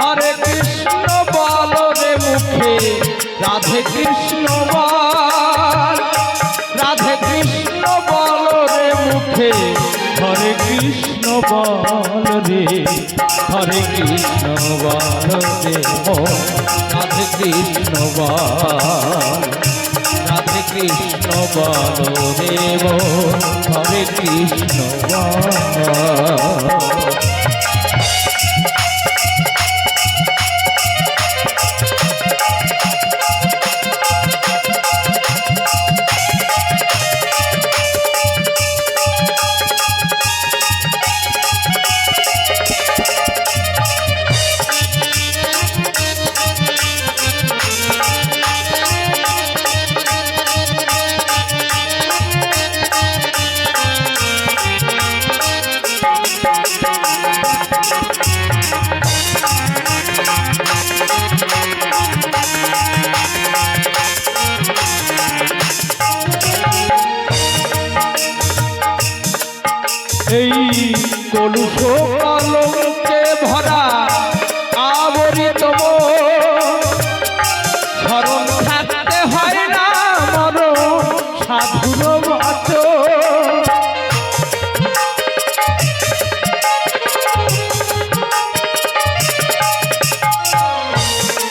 হরে কৃষ্ণ বল রে মুখে, রাধে কৃষ্ণ বল। রাধে কৃষ্ণ বল রে মুখে, হরে কৃষ্ণ বল রে, হরে কৃষ্ণ বল রে রাধে কৃষ্ণ বল, রাধে কৃষ্ণ বল রে হরে কৃষ্ণ বল। কলুষ কলঙ্কে ভরা আবরিত। স্মরণ থাকতে হয় না মন সাধুর বচন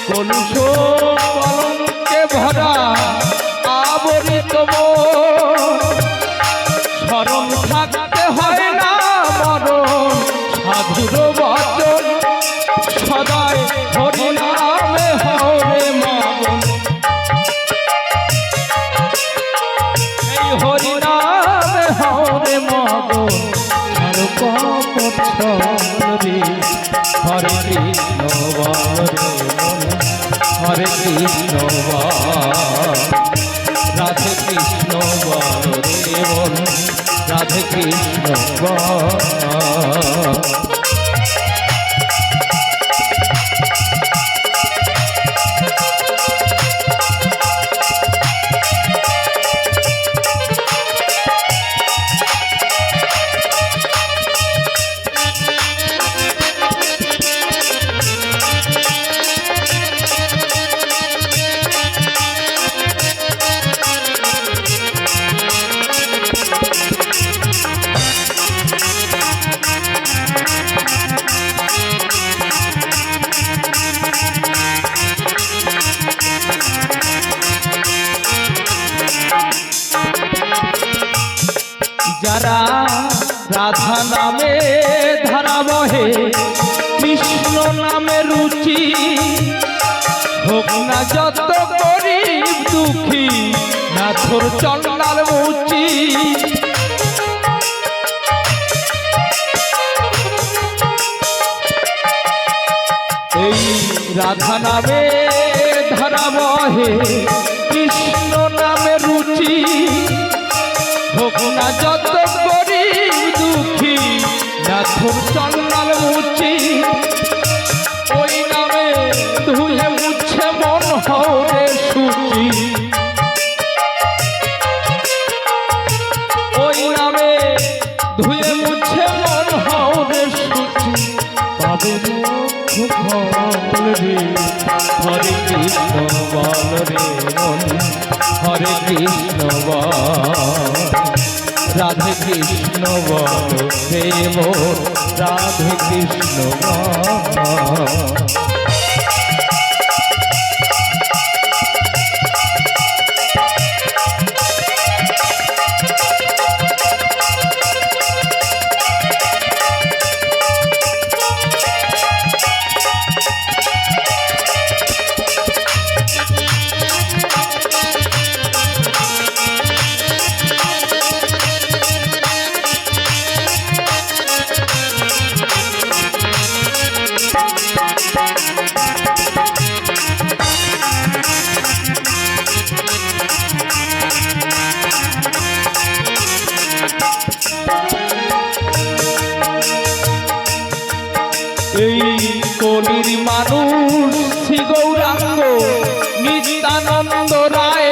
কলুষ মগন আর কপছল রে হরে কৃষ্ণ হরে কৃষ্ণ রাধে কৃষ্ণ বল রাধে কৃষ্ণ যারা রাধা নামে ধারা বহে, কৃষ্ণ নামে রুচি, হোক না যত গরিব দুঃখী, নাথর চন্ডাল মুচি। এই রাধা নামে ধারা বহে, কৃষ্ণ নামে রুচি, হোক না যত বল রে মন হরে কৃষ্ণ রাধে কৃষ্ণ রে মোর রাধে কৃষ্ণ নন্দ রায়,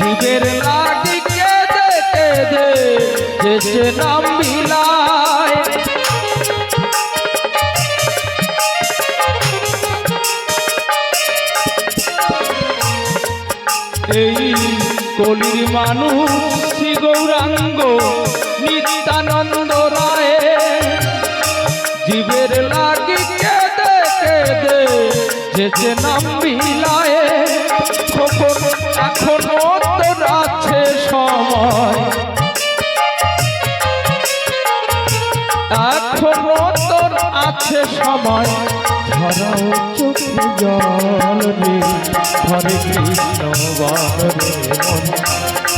যুগের লাটিকে দেখে দে, যে নাম বিলায়। এই কলির মানুষ, শ্রী গৌরাঙ্গ, নিত্যানন্দ রায়, জীবের লাগিকে দেখে দে, যে নাম বিলায়। আছে সময় ধরাও চোখে জল রে হরে কৃষ্ণ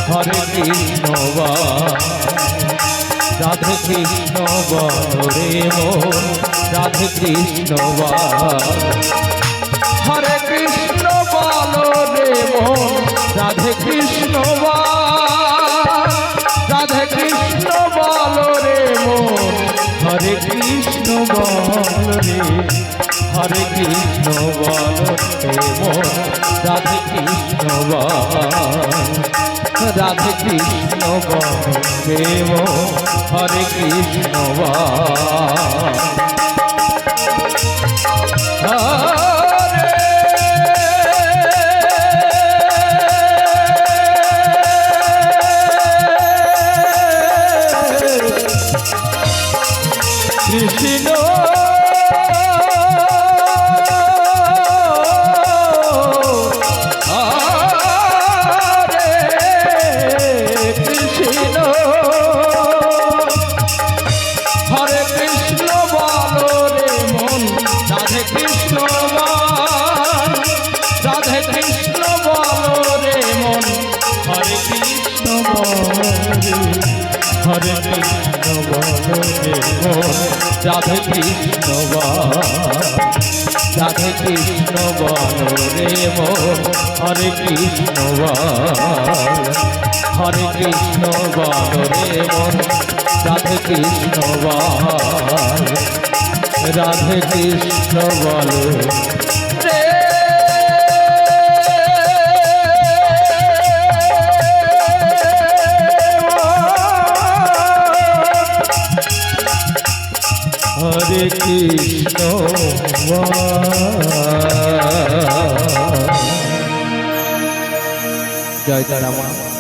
হরে কৃষ্ণ রাধে কৃষ্ণ রে মন। রাধে কৃষ্ণ হরে কৃষ্ণ বল রে মন। রাধে কৃষ্ণ হরে কৃষ্ণ বল রে, হরে কৃষ্ণ বল রে রাধে কৃষ্ণ বল, রাধে কৃষ্ণ বল রে হরে কৃষ্ণ বল। কৃষ্ণ রাধে কৃষ্ণ রাধে কৃষ্ণ রে মন হরে কৃষ্ণ হরে কৃষ্ণ রে মন রাধে কৃষ্ণ রাধে কৃষ্ণ বল। হরে কৃষ্ণ জয় তারা মা